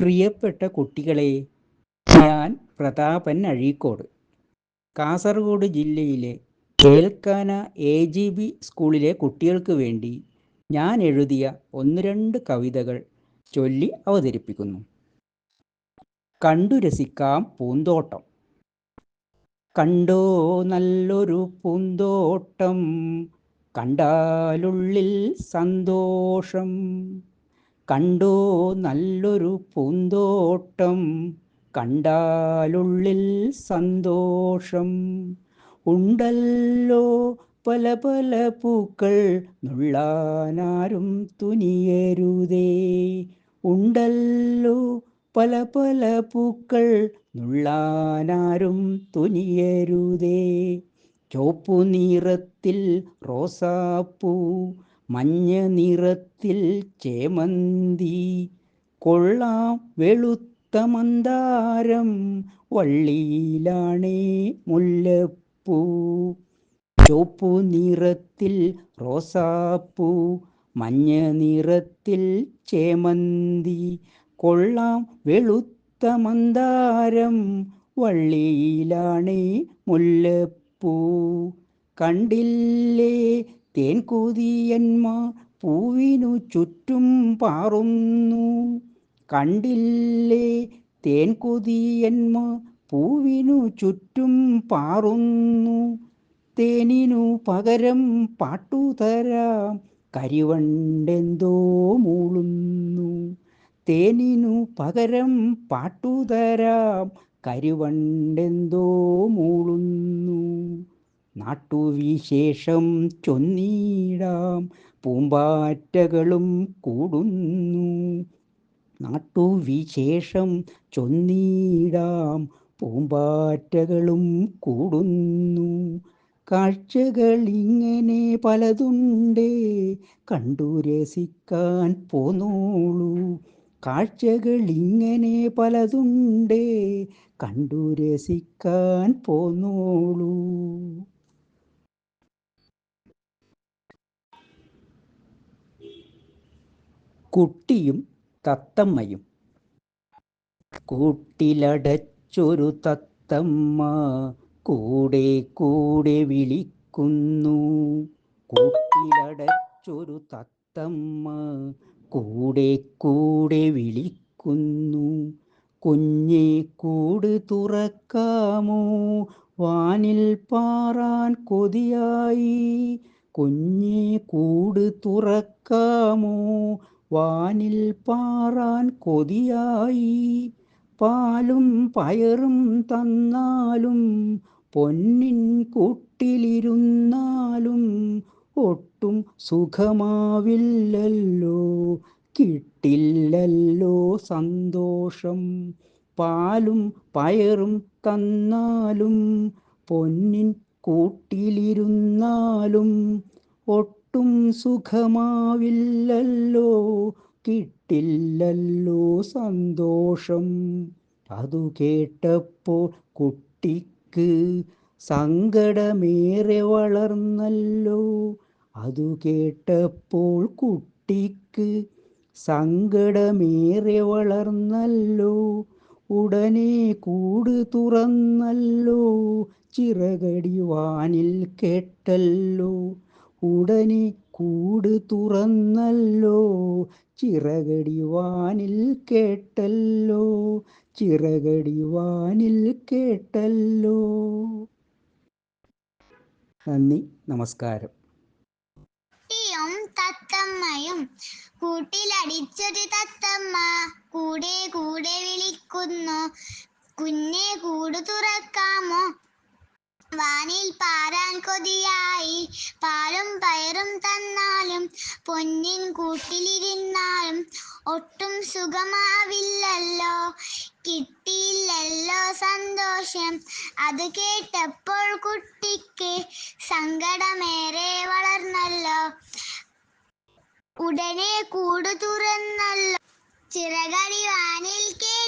പ്രിയപ്പെട്ട കുട്ടികളെ ഞാൻ പ്രതാപൻ അഴീക്കോട്. കാസർഗോഡ് ജില്ലയിലെ കേൾക്കാന എ ജി ബി സ്കൂളിലെ കുട്ടികൾക്ക് വേണ്ടി ഞാൻ എഴുതിയ ഒന്ന് രണ്ട് കവിതകൾ ചൊല്ലി അവതരിപ്പിക്കുന്നു. കണ്ടു രസിക്കാം പൂന്തോട്ടം. കണ്ടോ നല്ലൊരു പൂന്തോട്ടം. കണ്ടാലുള്ളിൽ സന്തോഷം. കണ്ടോ നല്ലൊരു പൂന്തോട്ടം കണ്ടാലുള്ളിൽ സന്തോഷം. ഉണ്ടല്ലോ പല പല പൂക്കൾ നുള്ളാനാരും തുനിയരുതേ. ഉണ്ടല്ലോ പല പല പൂക്കൾ നുള്ളാനാരും തുനിയരുതേ. ചോപ്പു നിറത്തിൽ റോസാപ്പൂ മഞ്ഞ നിറത്തിൽ ചേമന്തി കൊള്ളാം വെളുത്ത മന്ദാരം വള്ളിയിലാണേ മുല്ലപ്പൂ. ചുവപ്പു നിറത്തിൽ റോസാപ്പൂ മഞ്ഞ നിറത്തിൽ ചേമന്തി കൊള്ളാം വെളുത്ത മന്ദാരം വള്ളിയിലാണേ മുല്ലപ്പൂ. കണ്ടില്ലേ തേൻകൂതിയന്മാർ പൂവിനു ചുറ്റും പാറുന്നു. കണ്ടില്ലേ? തേൻകുതിയന്മാർ പൂവിനു ചുറ്റും പാറുന്നു. തേനിനു പകരം പാട്ടുതരാം. കരിവണ്ടെന്തോ മൂളുന്നു. തേനിനു പകരം പാട്ടുതരാം. കരിവണ്ടെന്തോ മൂളുന്നു. നാട്ടുവിശേഷം ചൊന്നീടാം. പൂമ്പാറ്റകളും കൂടുന്നു. നാട്ടുവിശേഷം ചൊന്നീടാം. പൂമ്പാറ്റകളും കൂടുന്നു. കാഴ്ചകൾ ഇങ്ങനെ പലതുണ്ടേ. കണ്ടു രസിക്കാൻ പോന്നോളൂ. കാഴ്ചകൾ ഇങ്ങനെ പലതുണ്ടേ. കണ്ടു രസിക്കാൻ പോന്നോളൂ. കുട്ടിയും തത്തമ്മയും. കൂട്ടിലടച്ചൊരു തത്തമ്മ കൂടെ കൂടെ വിളിക്കുന്നു. കൂട്ടിലടച്ചൊരു തത്തമ്മ കൂടെ കൂടെ വിളിക്കുന്നു. കുഞ്ഞെ കൂട് തുറക്കാമോ? വാനിൽ പാറാൻ കൊതിയായി. കുഞ്ഞെ കൂട് തുറക്കാമോ? വാനിൽ പാറാൻ കൊതിയായി. പാലും പയറും തന്നാലും പൊന്നിൻ കൂട്ടിലിരുന്നാലും ഒട്ടും സുഖമാവില്ലല്ലോ. കിട്ടില്ലല്ലോ സന്തോഷം. പാലും പയറും തന്നാലും പൊന്നിൻ കൂട്ടിലിരുന്നാലും ഒട്ടും സുഖമാവില്ലല്ലോ കിട്ടില്ലല്ലോ സന്തോഷം. അതു കേട്ടപ്പോൾ കുട്ടിക്ക് സങ്കടമേറെ വളർന്നല്ലോ. അതു കേട്ടപ്പോൾ കുട്ടിക്ക് സങ്കടമേറെ വളർന്നല്ലോ. ഉടനെ കൂട് തുറന്നല്ലോ ചിറകടി വാനിൽ കേട്ടല്ലോ. ഉടനെ കൂട് തുറന്നല്ലോ. ചിറകടി വാനിൽ കേട്ടല്ലോ. ചിറകടി വാനിൽ കേട്ടല്ലോ. നന്ദി നമസ്കാരം. തത്തമ്മയും കൂട്ടിലടിച്ചൊരു തത്തമ്മ കൂടെ കൂടെ വിളിക്കുന്നു. കുഞ്ഞെ കൂട് തുറക്കാമോ? വാനിൽ പാരാൻ കൊതിയായി. പാലും പയറും തന്നാലും പൊന്നിൻ കൂട്ടിലിരുന്നാലും ഒട്ടും സുഖമാവില്ലല്ലോ. കിട്ടിയില്ലല്ലോ സന്തോഷം. അത് കേട്ടപ്പോൾ കുട്ടിക്ക് സങ്കടമേറെ വളർന്നല്ലോ. ഉടനെ കൂട് തുറന്നല്ലോ. ചിറകടി വാനിൽ കേട്ട